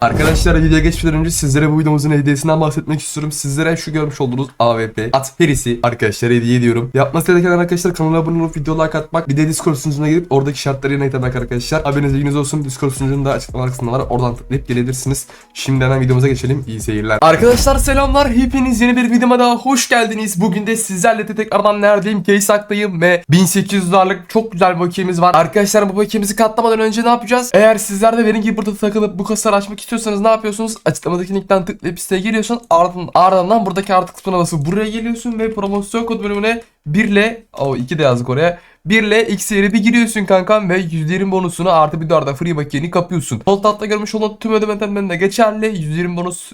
Arkadaşlar videoya geçmeden önce sizlere bu videomuzun hediyesinden bahsetmek istiyorum. Sizlere şu görmüş olduğunuz AWP at perisi arkadaşlar hediye ediyorum. Yapması gereken arkadaşlar kanala abone olup video like atmak. Bir de Discord sunucuna girip oradaki şartları yerine getirmek arkadaşlar. Haberiniz bilginiz olsun. Discord sunucunda açıklamalar kısmında var. Oradan tıklayıp gelebilirsiniz. Şimdi hemen videomuza geçelim. İyi seyirler. Arkadaşlar selamlar. Hepiniz yeni bir videoma daha hoş geldiniz. Bugün de sizlerle tekrardan neredeyim? Kaysaktayım ve 1800 dolarlık çok güzel bir var. Arkadaşlar bu bakiyemizi katlamadan önce ne yapacağız? Eğer sizler de benim gibi burada takılıp bu kasayı açmak istiyorsanız ne yapıyorsunuz? Açıklamadaki linkten tıklayıp siteye giriyorsun. Ardından, ardından buradaki artı kısmına basıp buraya geliyorsun ve promosyon kod bölümüne 1 ile o 2 de yazdık oraya. 1 ile X yeri bir giriyorsun kankam ve %20 bonusunu artı bir de free bakiyeni kapıyorsun. Sol altta görmüş olan tüm ödemeden de geçerli. %20 bonus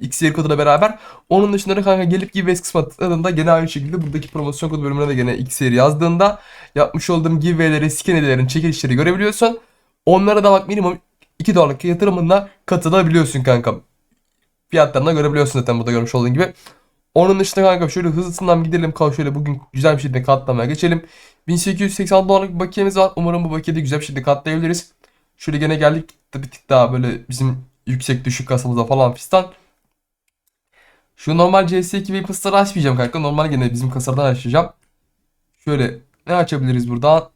X yeri koduyla beraber. Onun dışında da kanka gelip giveaways kısmına tıkladığında gene aynı şekilde buradaki promosyon kod bölümüne de gene X yeri yazdığında yapmış olduğum giveaway'leri, skin çekilişleri görebiliyorsun. Onlara da bak minimum 2 dolarlık yatırımında katılabiliyorsun kankam. Fiyatlarını görebiliyorsun zaten burada görmüş olduğun gibi. Onun dışında kanka şöyle hızlısından gidelim. Kalk şöyle bugün güzel bir şekilde katlamaya geçelim. 1880 dolarlık bir bakiyemiz var. Umarım bu bakiyede güzel bir şekilde katlayabiliriz. Şöyle gene geldik bir tık daha böyle bizim yüksek düşük kasamıza falan fistan. Şu normal CS2 ve pısları açmayacağım kanka. Normal gene bizim kasadan açacağım. Şöyle ne açabiliriz buradan?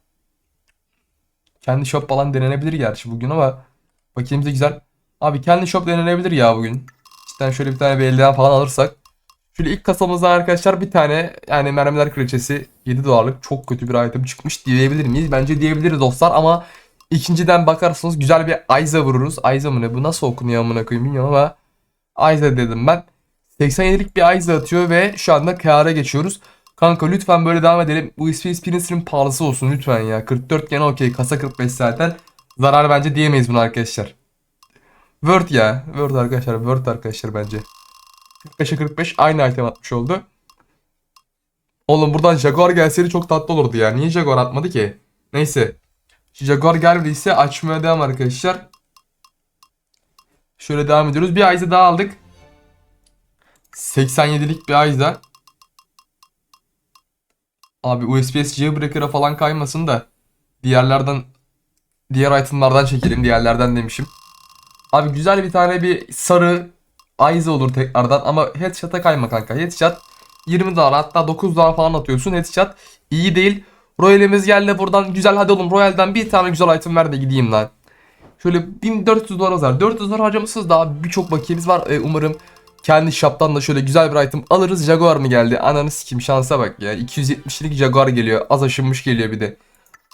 Kendi shop falan denenebilir gerçi bugün ama bakiyemiz de güzel. Abi kendi shop denenebilir ya bugün. İşte şöyle bir tane bir eldiven falan alırsak. Şöyle ilk kasamızda arkadaşlar bir tane yani mermiler kraliçesi 7 dolarlık çok kötü bir item çıkmış diyebilir miyiz? Bence diyebiliriz dostlar ama ikinciden bakarsanız güzel bir Aiza vururuz. Aiza mı ne? Bu nasıl okunuyor amına koyayım bilmiyorum ama Aiza dedim ben. 87'lik bir Aiza atıyor ve şu anda kâra geçiyoruz. Kanka lütfen böyle devam edelim. Bu SPS Prince'in pahalısı olsun lütfen ya. 44 gene okey. Kasa 45 zaten. Zarar bence diyemeyiz bunu arkadaşlar. Word ya. Word arkadaşlar. Word arkadaşlar bence. 45'e 45 aynı item atmış oldu. Oğlum buradan Jaguar gelseydi çok tatlı olurdu ya. Niye Jaguar atmadı ki? Neyse. Jaguar gelmediyse açmaya devam arkadaşlar. Şöyle devam ediyoruz. Bir Ayza daha aldık. 87'lik bir Ayza. Abi USPS Jailbreaker'a falan kaymasın da diğerlerden diğer itemlardan çekelim. Diğerlerden demişim. Abi güzel bir tane bir sarı Aiza olur tekrardan ama headshot'a kayma kanka. Headshot 20 dolar hatta 9 dolar falan atıyorsun. Headshot iyi değil. Royal'imiz geldi buradan güzel hadi oğlum Royal'den bir tane güzel item ver de gideyim lan. Şöyle 1400 dolarımız var. 400 dolar harcamışsınız daha birçok bakiyemiz var. Ee, umarım kendi shop'tan da şöyle güzel bir item alırız. Jaguar mı geldi? Ananı sikim şansa bak ya. 270'lik Jaguar geliyor. Az aşınmış geliyor bir de.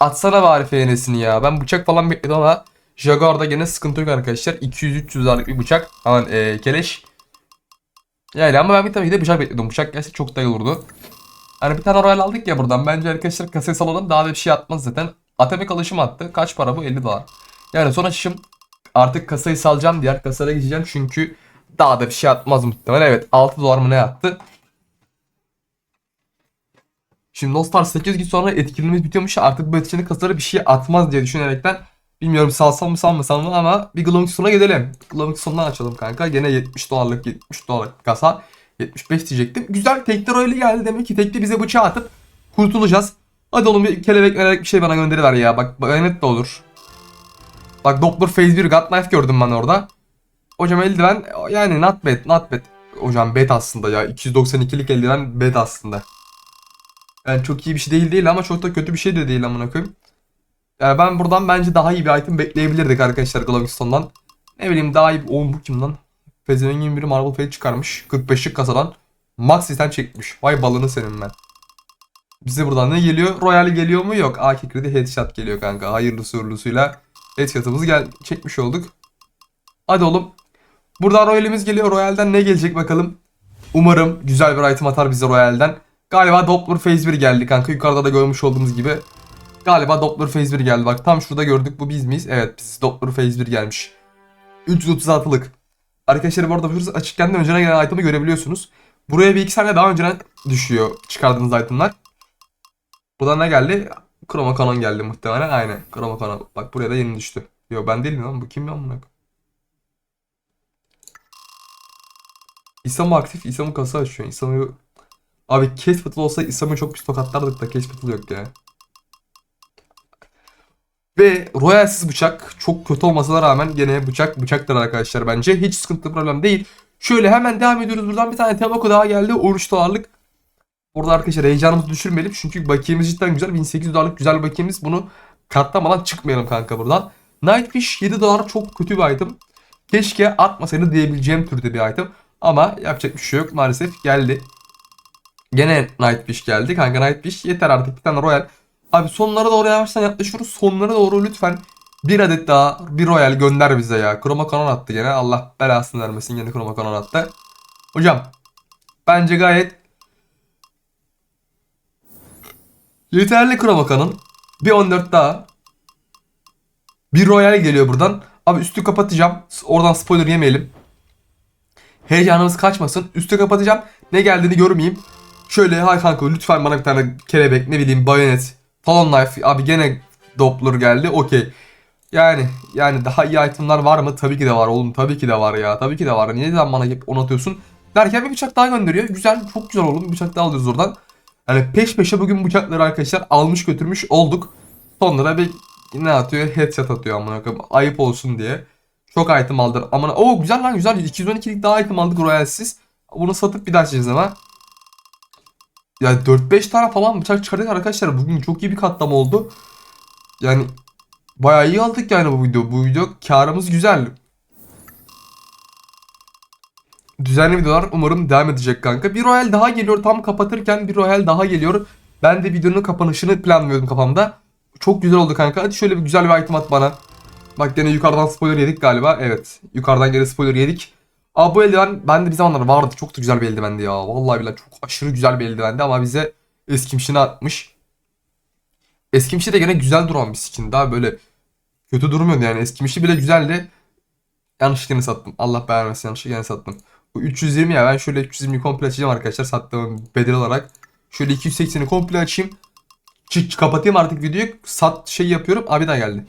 Atsana bari FNS'ini ya. Ben bıçak falan bekledim ama Jaguar'da gene sıkıntı yok arkadaşlar. 200-300 dolarlık bir bıçak. Aman ee, keleş. Yani ama ben bir tabii ki de bıçak bekliyordum. Bıçak gelse çok da iyi olurdu. Hani bir tane Royal aldık ya buradan. Bence arkadaşlar kasayı salalım. Daha da bir şey atmaz zaten. Atomic alışım attı. Kaç para bu? 50 dolar. Yani son açışım artık kasayı salacağım. Diğer kasaya geçeceğim. Çünkü daha da bir şey atmaz muhtemelen. Evet 6 dolar mı ne attı? Şimdi Nostar 8 gün sonra etkinliğimiz bitiyormuş. Artık bu etkinlik kasaları bir şey atmaz diye düşünerekten Bilmiyorum salsam mı salmasam mı ama bir Glowing sonuna gidelim. Glowing sonundan açalım kanka. Gene 70 dolarlık 70 dolarlık kasa. 75 diyecektim. Güzel tekli öyle geldi demek ki tekli bize bıçağı atıp kurtulacağız. Hadi oğlum bir kelebek melebek bir şey bana gönderiver ya. Bak bayonet de olur. Bak Doppler Phase 1 God Knife gördüm ben orada. Hocam eldiven yani not bad not bad. Hocam bad aslında ya. 292'lik eldiven bad aslında. Yani çok iyi bir şey değil değil ama çok da kötü bir şey de değil amına koyayım. Yani ben buradan bence daha iyi bir item bekleyebilirdik arkadaşlar Glowstone'dan. Ne bileyim daha iyi... Oğlum bu kim lan? Pezevengin biri Marvel Fate çıkarmış. 45'lik kasadan. Max çekmiş. Vay balını senin ben. Bize buradan ne geliyor? Royal geliyor mu? Yok. AK kredi headshot geliyor kanka. Hayırlısı uğurlusuyla headshot'ımızı gel çekmiş olduk. Hadi oğlum. Buradan Royal'imiz geliyor. Royal'den ne gelecek bakalım. Umarım güzel bir item atar bize Royal'den. Galiba Doppler Phase 1 geldi kanka. Yukarıda da görmüş olduğumuz gibi. Galiba Doppler Phase 1 geldi. Bak tam şurada gördük bu biz miyiz? Evet biz Doppler Phase 1 gelmiş. 336'lık. Arkadaşlar bu arada açıkken de önceden gelen item'ı görebiliyorsunuz. Buraya bir iki saniye daha önceden düşüyor çıkardığınız item'lar. Buradan ne geldi? Chroma Canon geldi muhtemelen. Aynen. Chroma Canon. Bak buraya da yeni düştü. Yo ben değilim lan. Bu kim lan bunu? İsam aktif. İsam'ı kasa açıyor. İsam'ı... Abi Case Battle olsa İsam'ı çok pis tokatlardık da Case Battle yok ya. Ve royalsiz bıçak çok kötü olmasına rağmen gene bıçak bıçaktır arkadaşlar bence. Hiç sıkıntı problem değil. Şöyle hemen devam ediyoruz. Buradan bir tane Temako daha geldi. 13 dolarlık. Burada arkadaşlar heyecanımızı düşürmeyelim. Çünkü bakiyemiz cidden güzel. 1800 dolarlık güzel bakiyemiz. Bunu katlamadan çıkmayalım kanka buradan. Nightfish 7 dolar çok kötü bir item. Keşke atmasaydı diyebileceğim türde bir item. Ama yapacak bir şey yok. Maalesef geldi. Gene Nightfish geldi. Kanka Nightfish yeter artık bir tane Royal. Abi sonlara doğru yavaştan yaklaşıyoruz. Sonlara doğru lütfen bir adet daha bir Royal gönder bize ya. Chroma Canon attı gene. Allah belasını vermesin gene Chroma Canon attı. Hocam bence gayet yeterli Chroma Canon. Bir 14 daha. Bir Royal geliyor buradan. Abi üstü kapatacağım. Oradan spoiler yemeyelim. Heyecanımız kaçmasın. Üstü kapatacağım. Ne geldiğini görmeyeyim. Şöyle hay kanka lütfen bana bir tane kelebek ne bileyim bayonet falan knife abi gene Doppler geldi okey. Yani yani daha iyi itemlar var mı? Tabii ki de var oğlum tabii ki de var ya tabii ki de var. Niye neden bana hep onu atıyorsun? Derken bir bıçak daha gönderiyor. Güzel çok güzel oğlum bir bıçak daha alıyoruz oradan. Yani peş peşe bugün bıçakları arkadaşlar almış götürmüş olduk. Sonra bir ne atıyor? Headshot atıyor amına koyayım. Ayıp olsun diye. Çok item aldık. Amına o güzel lan güzel. 212'lik daha item aldık royalsiz. Bunu satıp bir daha açacağız ama. Ya 4-5 tane falan bıçak çıkardık arkadaşlar. Bugün çok iyi bir katlama oldu. Yani bayağı iyi aldık yani bu video. Bu video karımız güzel. Düzenli videolar umarım devam edecek kanka. Bir royal daha geliyor tam kapatırken bir royal daha geliyor. Ben de videonun kapanışını planlıyordum kafamda. Çok güzel oldu kanka. Hadi şöyle bir güzel bir item at bana. Bak gene yukarıdan spoiler yedik galiba. Evet. Yukarıdan gene spoiler yedik. Aa bu eldiven bende bir zamanlar vardı. Çok da güzel bir eldivendi ya. Vallahi billahi çok aşırı güzel bir eldivendi ama bize eskimişini atmış. Eskimişi de gene güzel duran bir skin. Daha böyle kötü durmuyordu yani. Eskimişi bile güzeldi. Yanlışlıkla sattım. Allah beğenmesin yanlışlıkla sattım. Bu 320 ya ben şöyle 320'yi komple açacağım arkadaşlar sattığım bedel olarak. Şöyle 280'i komple açayım. Çık kapatayım artık videoyu. Sat şey yapıyorum. Abi daha geldi.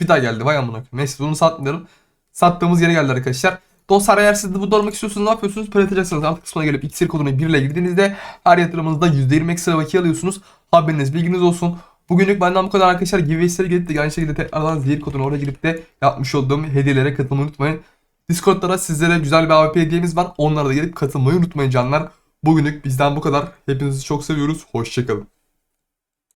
Bir daha geldi vay amına. Neyse bunu satmıyorum. Sattığımız yere geldi arkadaşlar. Dostlar eğer siz de bu olmak istiyorsanız ne yapıyorsunuz? Para yatıracaksınız. Alt kısmına gelip iksir kodunu 1 ile girdiğinizde her yatırımınızda %20 ekstra bakiye alıyorsunuz. Haberiniz bilginiz olsun. Bugünlük benden bu kadar arkadaşlar. Giveaway'lere gelip de aynı şekilde tekrardan zehir kodunu oraya girip de yapmış olduğum hediyelere katılmayı unutmayın. Discord'da da sizlere güzel bir AWP hediyemiz var. Onlara da gelip katılmayı unutmayın canlar. Bugünlük bizden bu kadar. Hepinizi çok seviyoruz. Hoşçakalın.